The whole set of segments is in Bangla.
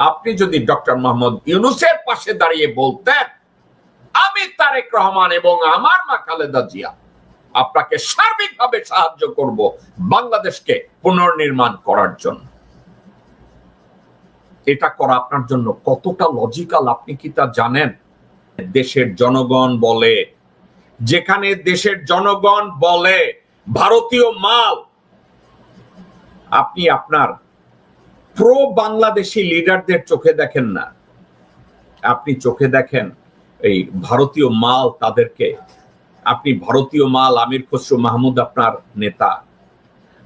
আপনি যদি ডক্টর মোহাম্মদ ইউনুসের পাশে দাঁড়িয়ে বলতেন, আমি তারেক রহমান এবং আমার মা খালেদা জিয়া, আপনাকে সার্বিকভাবে সাহায্য করব বাংলাদেশকে পুনর্নির্মাণ করার জন্য। এটা করা আপনার জন্য কতটা লজিক্যাল আপনি কি তা জানেন? দেশের জনগণ বলে, যেখানে দেশের জনগণ বলে, ভারতীয় মাল, আপনি আপনার প্রো বাংলাদেশি লিডারদের চোখে দেখেন না। আপনি চোখে দেখেন এই ভারতীয় মাল তাদেরকে। আপনি ভারতীয় মাল আমির খসরু মাহমুদ আপনার নেতা।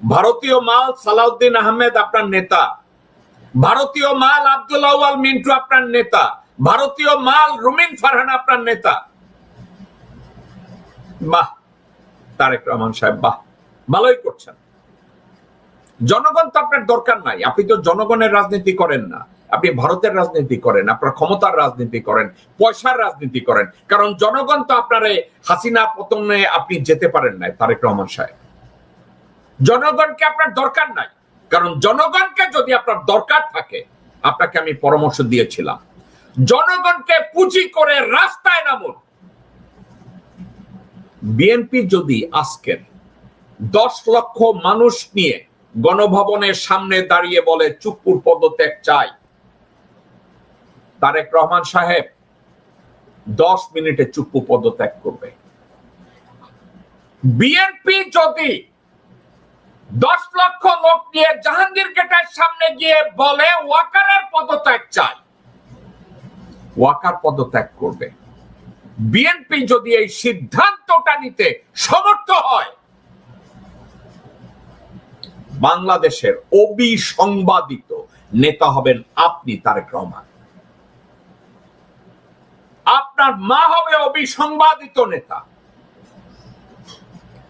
ভারতীয় মাল সালাউদ্দিন আহমেদ আপনার নেতা। ভারতীয় মাল আব্দুল আওয়াল মিন্টু আপনার নেতা। ভারতীয় মাল রুমিন ফারহান আপনার নেতা। বাহ, তারেক রহমান সাহেব, বাহ, ভালোই করছেন। জনগণ তো আপনার দরকার নাই। আপনি তো জনগণের রাজনীতি করেন না। আপনি ভারতের রাজনীতি করেন, আপনার ক্ষমতার রাজনীতি করেন, পয়সার রাজনীতি করেন। কারণ জনগণ তো আপনার হাসিনা পতনে আপনি যেতে পারেন নাই, তারেক রহমান সাহেব। জনগণকে আপনার দরকার নাই। কারণ জনগণকে যদি আপনার দরকার থাকে, আপনাকে আমি পরামর্শ দিয়েছিলাম। জনগণকে পুঁজি করে রাস্তায় নামুন। বিএনপি যদি আজকের দশ লক্ষ মানুষ নিয়ে গণভবনের সামনে দাঁড়িয়ে বলে চুপুর পদত্যাগ চাই। তারেক রহমান সাহেব দশ মিনিটে চুপ্পু পদত্যাগ করবে। বিএনপি যদি দশ লক্ষ লোক নিয়ে জাহাঙ্গীর গেটের সামনে গিয়ে বলে, ওয়াকারের পদত্যাগ চাই, ওয়াকার পদত্যাগ করবে। বিএনপি যদি এই সিদ্ধান্তটা নিতে সমর্থ হয় বাংলাদেশের অবিসংবাদিত নেতা হবেন আপনি, তারেক রহমান। আপনার মা হবে অবিসংবাদিত নেতা।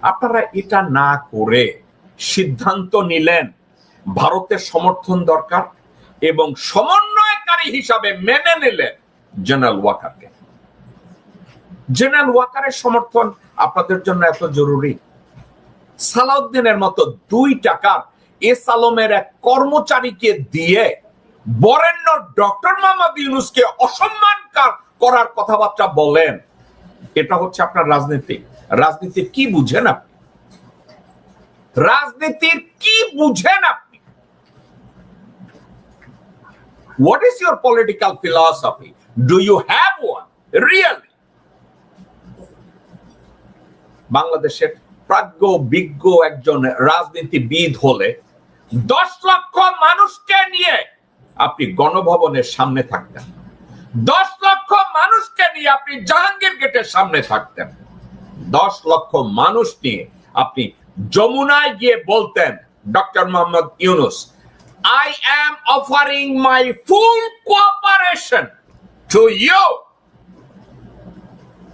আপনারা এটা না করে সিদ্ধান্ত নিলেন, ভারতের সমর্থন দরকার এবং সমন্বয়কারী হিসাবে মেনে নিলেন জেনারেল ওয়াকারকে। জেনারেল ওয়াকারের সমর্থন আপনাদের জন্য এত জরুরি? সালাউদ্দিনের মতো দুই টাকার এস আলমের এক কর্মচারীকে দিয়ে বরেণ্য ডক্টর মোহাম্মদ ইউনুসকে অসম্মান করার কথাবার্তা বলেন। এটা হচ্ছে আপনার রাজনীতি। রাজনীতি কি বুঝেন আপনি? রাজনীতির কি বুঝেন আপনি? What is your political philosophy do you have one really বাংলাদেশের প্রাজ্ঞ বিজ্ঞ একজন রাজনীতিবিদ হলে দশ লক্ষ মানুষকে নিয়ে আপনি গণভবনের সামনে থাকতেন। দশ লক্ষ মানুষকে নিয়ে আপনি জাহাঙ্গীর গেটের সামনে থাকতেন। দশ লক্ষ মানুষ নিয়ে আপনি যমুনায় গিয়ে বলতেন, doctor Mohammad Yunus I am offering my full cooperation to you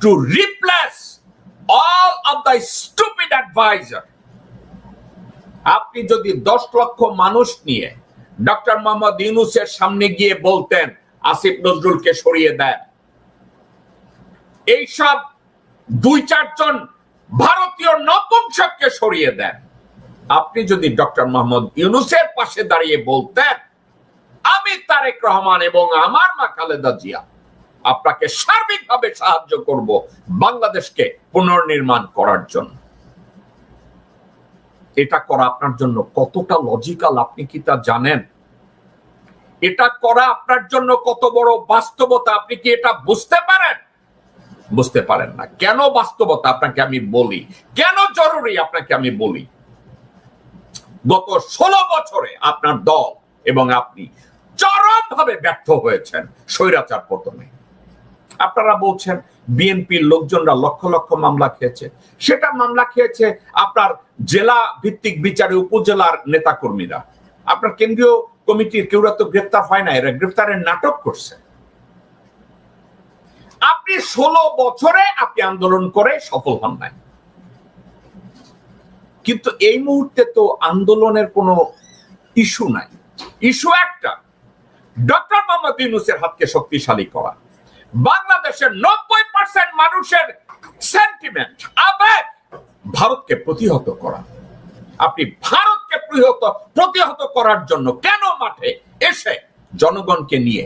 to replace all of the stupid adviser আপনি যদি দশ লক্ষ মানুষ নিয়ে ডক্টর মোহাম্মদ ইউনুসের সামনে গিয়ে বলতেন, আসিফ নজরুলকে সরিয়ে দেন। এইসব দুই চারজন ভারতীয় নপুংসককে সরিয়ে দেন। আপনি যদি ডক্টর মোহাম্মদ ইউনুসের পাশে দাঁড়িয়ে বলতেন, আমি তারেক রহমান এবং আমার মা খালেদা জিয়া আপনাকে সার্বিকভাবে সাহায্য করব বাংলাদেশকে পুনর্নির্মাণ করার জন্য। এটা করা আপনার জন্য কতটা লজিক্যাল আপনি কি তা জানেন? এটা করা আপনার জন্য কত বড় বাস্তবতা আপনি কি এটা বুঝতে পারেন? বুঝতে পারেন না। কেন বাস্তবতা আপনাকে আমি বলি? কেন জরুরি আপনাকে আমি বলি? গত ষোলো বছরে আপনার দল এবং আপনি চরম ভাবে ব্যর্থ হয়েছেন স্বৈরাচার পতনে। আপনারা বলছেন বিএনপির লোকজনরা লক্ষ লক্ষ মামলা খেয়েছে। সেটা মামলা খেয়েছে আপনার জেলা ভিত্তিক বিচারে উপজেলার নেতাকর্মীরা। আপনার কেন্দ্রীয় কমিটির কেউরা তো গ্রেপ্তার হয় না, এরা গ্রেপ্তারের নাটক করছে। আপনি ষোলো বছরে আপনি আন্দোলন করে সফল হন নাই। কিন্তু এই মুহূর্তে তো আন্দোলনের কোনো ইস্যু নাই। ইস্যু একটা, ডক্টর মোহাম্মদ ইউনুসের হাতকে শক্তিশালী করা। বাংলাদেশের নব্বই পার্সেন্ট মানুষের সেন্টিমেন্ট আবেগ ভারতকে প্রতিহত করা। আপনি ভারতকে প্রতিহত করার জন্য কেন মাঠে এসে জনগণকে নিয়ে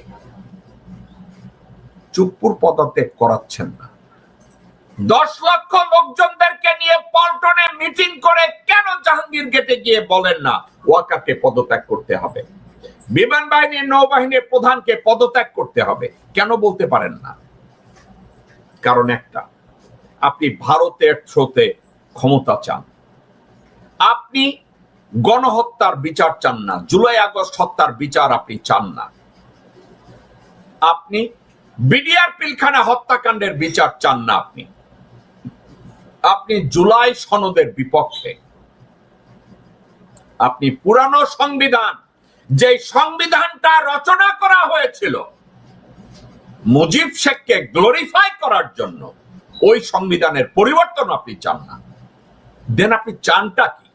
চুপ্পুর পদত্যাগ করাচ্ছেন না? দশ লক্ষ লোকজনদেরকে নিয়ে পল্টনে মিটিং করে কেন জাহাঙ্গীর গেটে গিয়ে বলেন না, ওয়াকাকে পদত্যাগ করতে হবে? বিমান বাহিনীর নৌবাহিনীর প্রধানকে পদত্যাগ করতে হবে। কেন বলতে পারেন না? কারণ একটা, আপনি ভারতের থ্রোতে ক্ষমতা চান। আপনি গণহত্যার বিচার চান না, জুলাই আগস্ট হত্যার বিচার আপনি চান না। আপনি বিডিআর পিলখানা হত্যাকাণ্ডের বিচার চান না আপনি। আপনি জুলাই সনদের বিপক্ষে। আপনি পুরানো সংবিধান যে সংবিধানটা রচনা করা হয়েছিল, মুজিব শেখকে গ্লোরিফাই করার জন্য, ওই সংবিধানের পরিবর্তন আপনি চান না। দেন আপনি চানটা কি?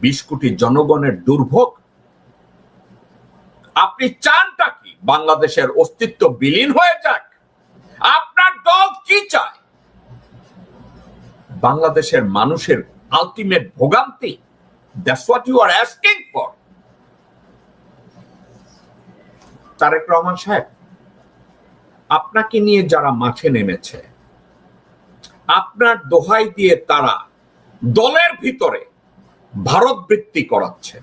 বিশ কোটি জনগণের দুর্ভোগ। আপনি চানটা কি? বাংলাদেশের অস্তিত্ব বিলীন হয়ে যাক। আপনার দল কি চায়? বাংলাদেশের মানুষের আলটিমেট ভোগান্তি that's what you are asking for Tarique Rahman সাহেব, আপনাকে নিয়ে যারা মাঠে নেমেছে, আপনার দোহাই দিয়ে তারা দলের ভিতরে ভারত বৃত্তি করাচ্ছে।